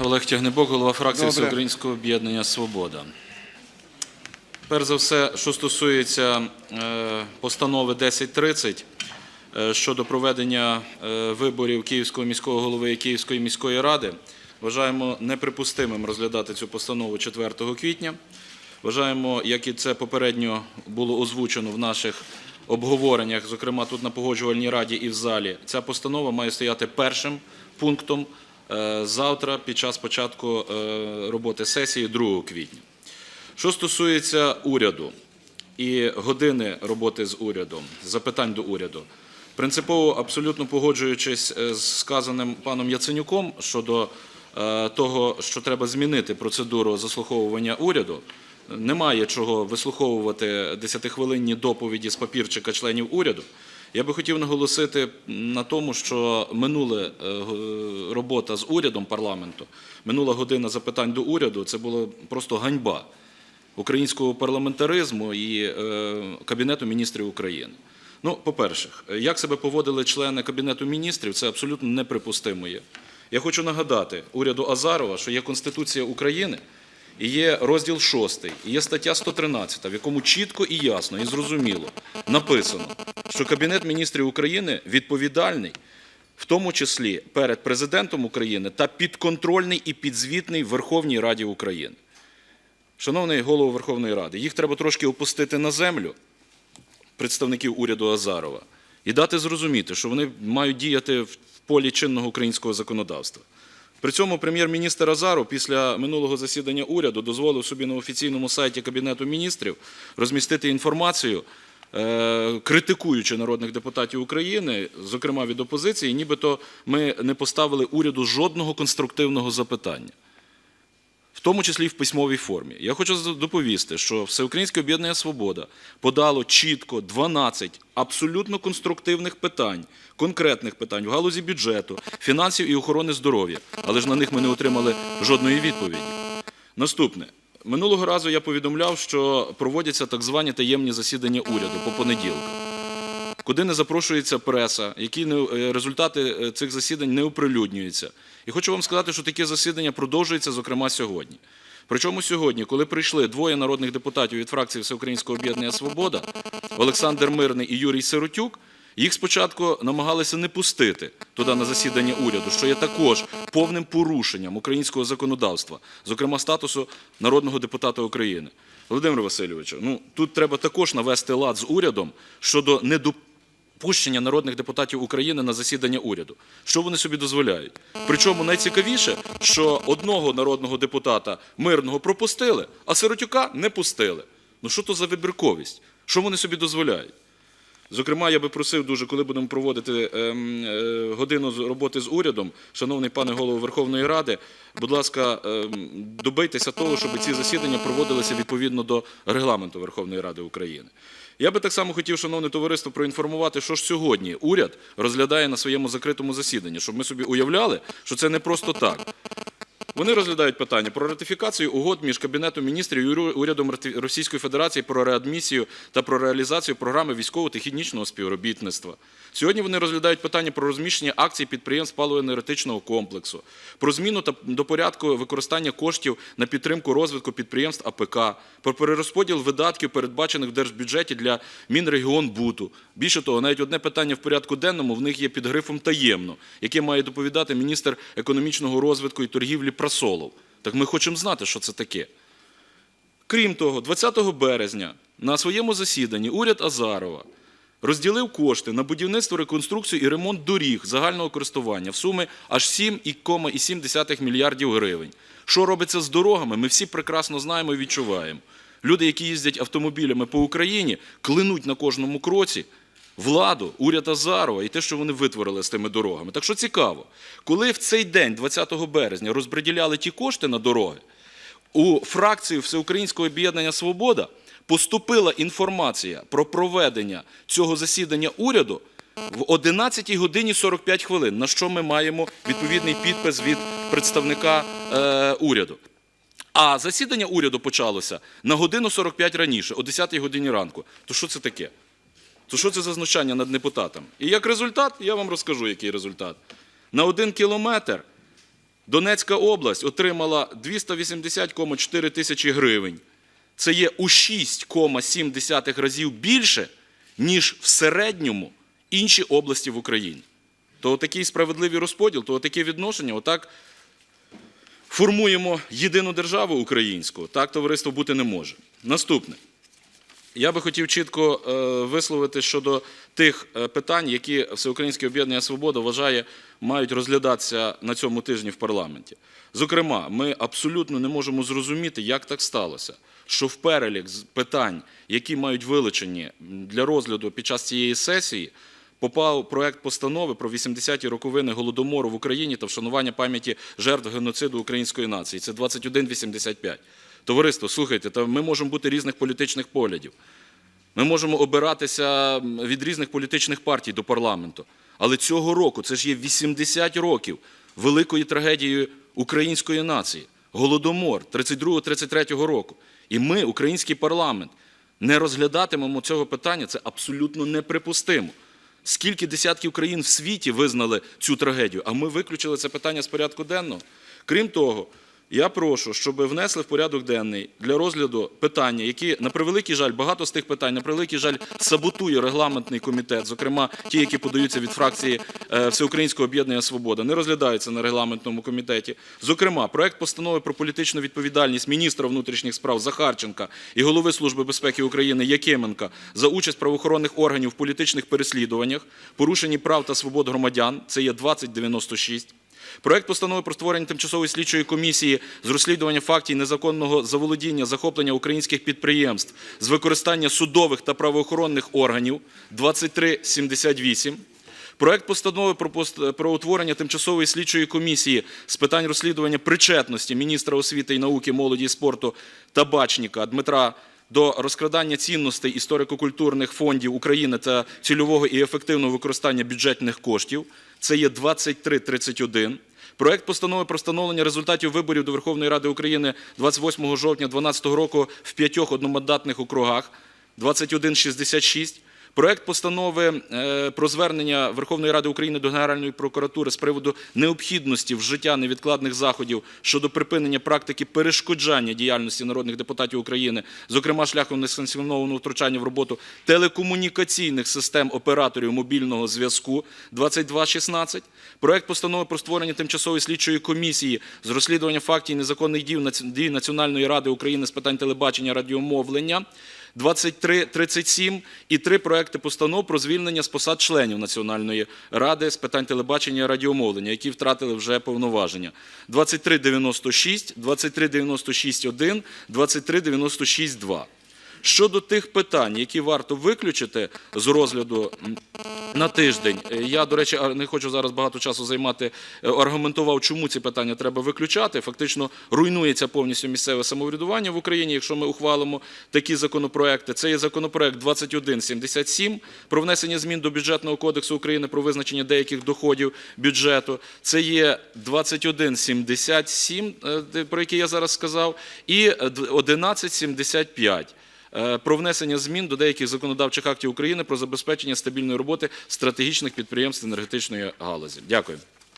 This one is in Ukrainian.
Олег Тягнебок, голова фракції Добре. Всеукраїнського об'єднання Свобода. Перш за все, що стосується е, постанови 1030 е, щодо проведення е, виборів Київського міського голови і Київської міської ради, вважаємо неприпустимим розглядати цю постанову 4 квітня. Вважаємо, як і це попередньо було озвучено в наших обговореннях, зокрема тут на погоджувальній раді і в залі, ця постанова має стояти першим пунктом завтра під час початку е, роботи сесії 2 квітня. Що стосується уряду і години роботи з урядом, запитань до уряду, принципово абсолютно погоджуючись е, з сказаним паном Яценюком щодо е, того, що треба змінити процедуру заслуховування уряду, немає чого вислуховувати 10-хвилинні доповіді з папірчика членів уряду. Я би хотів наголосити на тому, що минула робота з урядом парламенту, минула година запитань до уряду, це була просто ганьба українського парламентаризму і е, Кабінету міністрів України. Ну, по-перше, як себе поводили члени Кабінету міністрів, це абсолютно неприпустимо є. Я хочу нагадати уряду Азарова, що є Конституція України і є розділ 6, і є стаття 113, в якому чітко і ясно, і зрозуміло написано, що Кабінет міністрів України відповідальний, в тому числі перед президентом України та підконтрольний і підзвітний Верховній Раді України. Шановний голово Верховної Ради, їх треба трошки опустити на землю, представників уряду Азарова, і дати зрозуміти, що вони мають діяти в полі чинного українського законодавства. При цьому прем'єр-міністр Азаров після минулого засідання уряду дозволив собі на офіційному сайті Кабінету міністрів розмістити інформацію, е, критикуючи народних депутатів України, зокрема від опозиції, нібито ми не поставили уряду жодного конструктивного запитання в тому числі в письмовій формі. Я хочу доповісти, що Всеукраїнське об'єднання Свобода подало чітко 12 абсолютно конструктивних питань, конкретних питань в галузі бюджету, фінансів і охорони здоров'я, але ж на них ми не отримали жодної відповіді. Наступне. Минулого разу я повідомляв, що проводяться так звані таємні засідання уряду по понеділках куди не запрошується преса, які е, результати е, цих засідань не оприлюднюються. І хочу вам сказати, що такі засідання продовжуються, зокрема, сьогодні. Причому сьогодні, коли прийшли двоє народних депутатів від фракції Всеукраїнського об'єднання Свобода, Олександр Мирний і Юрій Сиротюк, їх спочатку намагалися не пустити туди на засідання уряду, що є також повним порушенням українського законодавства, зокрема статусу народного депутата України. Володимир Васильович, ну тут треба також навести лад з урядом щодо недопущення народних депутатів України на засідання уряду. Що вони собі дозволяють? Причому найцікавіше, що одного народного депутата мирного пропустили, а Сиротюка не пустили. Ну що то за вибірковість? Що вони собі дозволяють? Зокрема, я би просив дуже, коли будемо проводити ем, е, годину роботи з урядом, шановний пане голово Верховної Ради, будь ласка, ем, добийтеся того, щоб ці засідання проводилися відповідно до регламенту Верховної Ради України. Я би так само хотів, шановне товариство, проінформувати, що ж сьогодні уряд розглядає на своєму закритому засіданні, щоб ми собі уявляли, що це не просто так. Вони розглядають питання про ратифікацію угод між Кабінетом міністрів і урядом Російської Федерації про реадмісію та про реалізацію програми військово-технічного співробітництва. Сьогодні вони розглядають питання про розміщення акцій підприємств паливо-енергетичного комплексу, про зміну та до порядку використання коштів на підтримку розвитку підприємств АПК, про перерозподіл видатків, передбачених в держбюджеті для Мінрегіонбуту. Більше того, навіть одне питання в порядку денному в них є під грифом таємно, яке має доповідати міністр економічного розвитку і торгівлі Прасолов. Так ми хочемо знати, що це таке. Крім того, 20 березня на своєму засіданні уряд Азарова розділив кошти на будівництво, реконструкцію і ремонт доріг загального користування в суми аж 7,7 мільярдів гривень. Що робиться з дорогами, ми всі прекрасно знаємо і відчуваємо. Люди, які їздять автомобілями по Україні, клинуть на кожному кроці владу, уряд Азарова і те, що вони витворили з тими дорогами. Так що цікаво, коли в цей день, 20 березня, розподіляли ті кошти на дороги, у фракцію Всеукраїнського об'єднання Свобода поступила інформація про проведення цього засідання уряду в 11 годині 45 хвилин, на що ми маємо відповідний підпис від представника е, уряду. А засідання уряду почалося на годину 45 раніше, о 10 годині ранку. То що це таке? То що це за знущання над депутатом? І як результат, я вам розкажу, який результат. На один кілометр Донецька область отримала 280,4 тисячі гривень. Це є у 6,7 разів більше, ніж в середньому інші області в Україні. То такий справедливий розподіл, то таке відношення, отак формуємо єдину державу українську. Так товариство бути не може. Наступне. Я би хотів чітко е, висловити щодо тих е, питань, які Всеукраїнське об'єднання Свобода вважає, мають розглядатися на цьому тижні в парламенті. Зокрема, ми абсолютно не можемо зрозуміти, як так сталося, що в перелік питань, які мають вилучені для розгляду під час цієї сесії, попав проект постанови про 80-ті роковини голодомору в Україні та вшанування пам'яті жертв геноциду української нації. Це 2185. Товариство, слухайте, та ми можемо бути різних політичних поглядів. Ми можемо обиратися від різних політичних партій до парламенту. Але цього року це ж є 80 років великої трагедії української нації. Голодомор 32-33 року. І ми, український парламент, не розглядатимемо цього питання. Це абсолютно неприпустимо. Скільки десятків країн в світі визнали цю трагедію, а ми виключили це питання з порядку денного. Крім того, я прошу, щоб внесли в порядок денний для розгляду питання, які, на превеликий жаль, багато з тих питань, на превеликий жаль, саботує регламентний комітет, зокрема ті, які подаються від фракції е, Всеукраїнського об'єднання Свобода, не розглядаються на регламентному комітеті. Зокрема, проект постанови про політичну відповідальність міністра внутрішніх справ Захарченка і голови Служби безпеки України Якименка за участь правоохоронних органів в політичних переслідуваннях, порушенні прав та свобод громадян. Це є 2096. Проект постанови про створення тимчасової слідчої комісії з розслідування фактів незаконного заволодіння, захоплення українських підприємств з використання судових та правоохоронних органів 2378. Проект постанови про, утворення тимчасової слідчої комісії з питань розслідування причетності міністра освіти і науки, молоді і спорту Табачніка Дмитра до розкрадання цінностей історико-культурних фондів України та цільового і ефективного використання бюджетних коштів. Це є 2331. Проект постанови про встановлення результатів виборів до Верховної Ради України 28 жовтня 2012 року в п'ятьох одномандатних округах 2166. Проект постанови е, про звернення Верховної Ради України до Генеральної прокуратури з приводу необхідності вжиття невідкладних заходів щодо припинення практики перешкоджання діяльності народних депутатів України, зокрема шляхом несанкціонованого втручання в роботу телекомунікаційних систем операторів мобільного зв'язку 2216. Проект постанови про створення тимчасової слідчої комісії з розслідування фактів незаконних дій дій Національної ради України з питань телебачення радіомовлення 2337 і три проекти постанов про звільнення з посад членів Національної ради з питань телебачення і радіомовлення, які втратили вже повноваження. 2396, 2396.1, 2396.2. Щодо тих питань, які варто виключити з розгляду на тиждень, е, я, до речі, не хочу зараз багато часу займати, е, аргументував, чому ці питання треба виключати. Фактично руйнується повністю місцеве самоврядування в Україні, якщо ми ухвалимо такі законопроекти. Це є законопроект 2177 про внесення змін до бюджетного кодексу України про визначення деяких доходів бюджету. Це є 2177, е, про який я зараз сказав, і е, д- 1175 е, про внесення змін до деяких законодавчих актів України про забезпечення стабільної роботи стратегічних підприємств енергетичної галузі. Дякую.